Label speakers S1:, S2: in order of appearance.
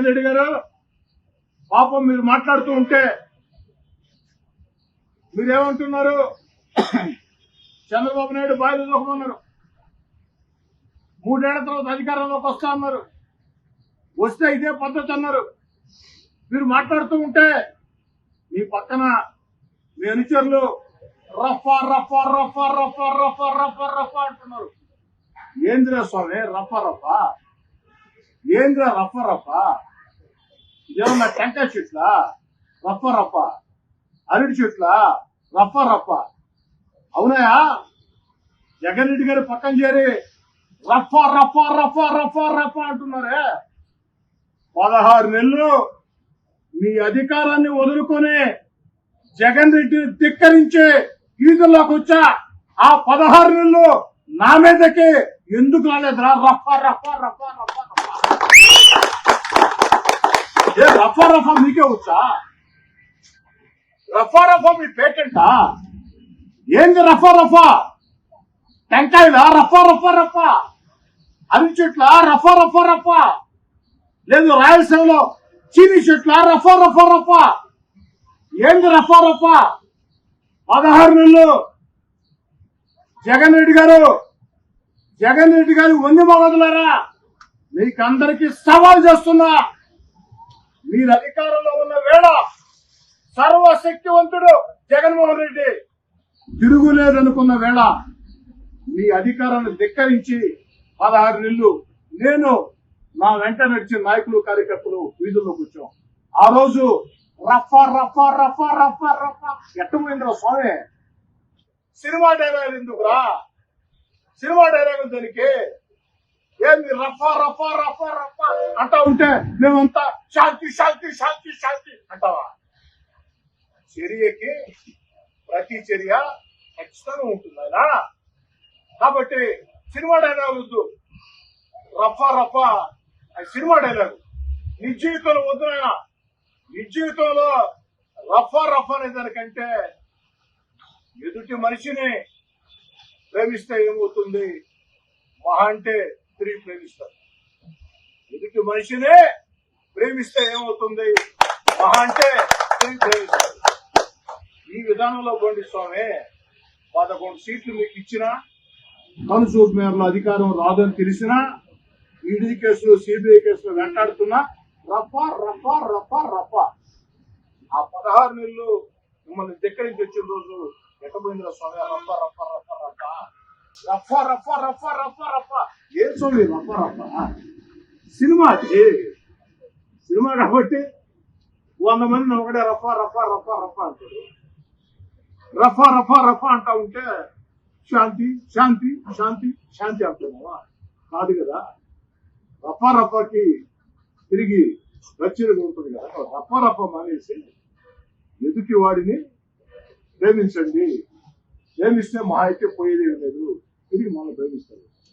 S1: జగన్ రెడ్డి గారు పాపం మీరు మాట్లాడుతూ ఉంటే మీరేమంటున్నారు? చంద్రబాబు నాయుడు బాయిలు దూకమన్నారు. మూడేళ్ళ తర్వాత అధికారంలోకి వస్తా అన్నారు. వస్తే ఇదే పద్ధతి అన్నారు. మీరు మాట్లాడుతూ ఉంటే మీ పక్కన మీ అనుచరులు రఫా రఫా రఫా రఫా రఫా రఫా రఫా అంటున్నారు. ఏంద్రా స్వామి రఫా రఫా? ఏంద్రా రఫా రఫా? ఏమన్నా టెంకాయ చెట్ల? రఫ రఫ అరటి చెట్ల? రఫ రఫ అవునాయా? జగన్ రెడ్డి గారు పక్కన చేరి రఫ రఫ రఫ రఫ రఫ అంటున్నారే. పదహారు నెలలు మీ అధికారాన్ని వదులుకొని జగన్ రెడ్డిని ధిక్కరించి ఈదుల్లోకి వచ్చా. ఆ పదహారు నెలలు నా మీదకి ఎందుకు రాలేదురా? రప్ప రఫ రఫ రఫ రఫ ఏ రఫా రఫా మీకే వచ్చా? రఫా రఫా మీ పేటెంటా? ఏంది రఫా రఫా? టెంకాయలా? రఫా రఫా రఫా? అరటి చెట్ల? రఫా రఫా రఫా? లేదు రాయలసీమలో చీని చెట్ల? రఫా రఫా రఫా? ఏంది రఫా రఫా? పదహారు నెలలు. జగన్ రెడ్డి గారు జగన్ రెడ్డి గారు వంది మొదలరా మీకందరికీ సవాల్ చేస్తున్నా. మీరు అధికారంలో ఉన్న వేళ సర్వశక్తివంతుడు జగన్మోహన్ రెడ్డి తిరుగులేదనుకున్న వేళ మీ అధికారాన్ని ధిక్కరించి పదహారు నెలలు నేను నా వెంట నడిచే నాయకులు కార్యకర్తలు వీధుల్లో కూర్చోం. ఆ రోజు రఫ రఫ రఫ రఫా రఫా ఎట్టమైందిరా స్వామి? సినిమా డైలాగ్ ఎందుకురా? సినిమా డైలాగ్ దానికి? ఏంది? రఫా రఫా రఫా రఫా అంటా ఉంటే మేమంతా శాంతి శాంతి శాంతి శాంతి అంటావా? చర్యకి ప్రతి చర్య ఖచ్చితంగా ఉంటుంది ఆయన. కాబట్టి సినిమా డైలాగ్ వద్దు. రఫా రఫా. అది సినిమా డైలాగ్ నిజ జీవితంలో వద్దు నాయన. నిజ జీవితంలో రఫా రఫా అనే దానికంటే ఎదుటి మనిషిని ప్రేమిస్తే ఏమవుతుంది? మహా అంటే తిరిగి ప్రేమిస్తారు. ఎదుటి మనిషినే ప్రేమిస్తే ఏమవుతుంది? మహా అంటే తిరిగి ప్రేమిస్తారు. ఈ విధానంలో పోండి స్వామి. పదకొండు సీట్లు మీకు ఇచ్చిన కనుసూపు మేరలో అధికారం రాదని తెలిసినా ఈడీ కేసులు సిబిఐ కేసులు వెంటాడుతున్నా రఫ రఫ రఫ రఫ. ఆ పదహారు నెలలు మిమ్మల్ని దగ్గరించి వచ్చిన రోజు ఎట్టబోయిందిరా స్వామి? రఫ రఫ రఫ రఫ. రఫ రఫ రఫ రఫ రఫ. ఏం స్వామి రఫ సినిమా అది. సినిమా కాబట్టి వంద మంది ఒకటే రఫా రఫా రఫా రఫా అంటాడు. రఫా రఫా రఫా అంటా ఉంటే శాంతి శాంతి శాంతి శాంతి అంటున్నావా? కాదు కదా. రఫా రఫాకి తిరిగి రచ్చలుగా ఉంటుంది కదా. రఫా రఫా మానేసి ఎదుటి వాడిని ప్రేమించండి. ప్రేమిస్తే మా అయితే పోయేది లేదు. తిరిగి మనం ప్రేమిస్తారు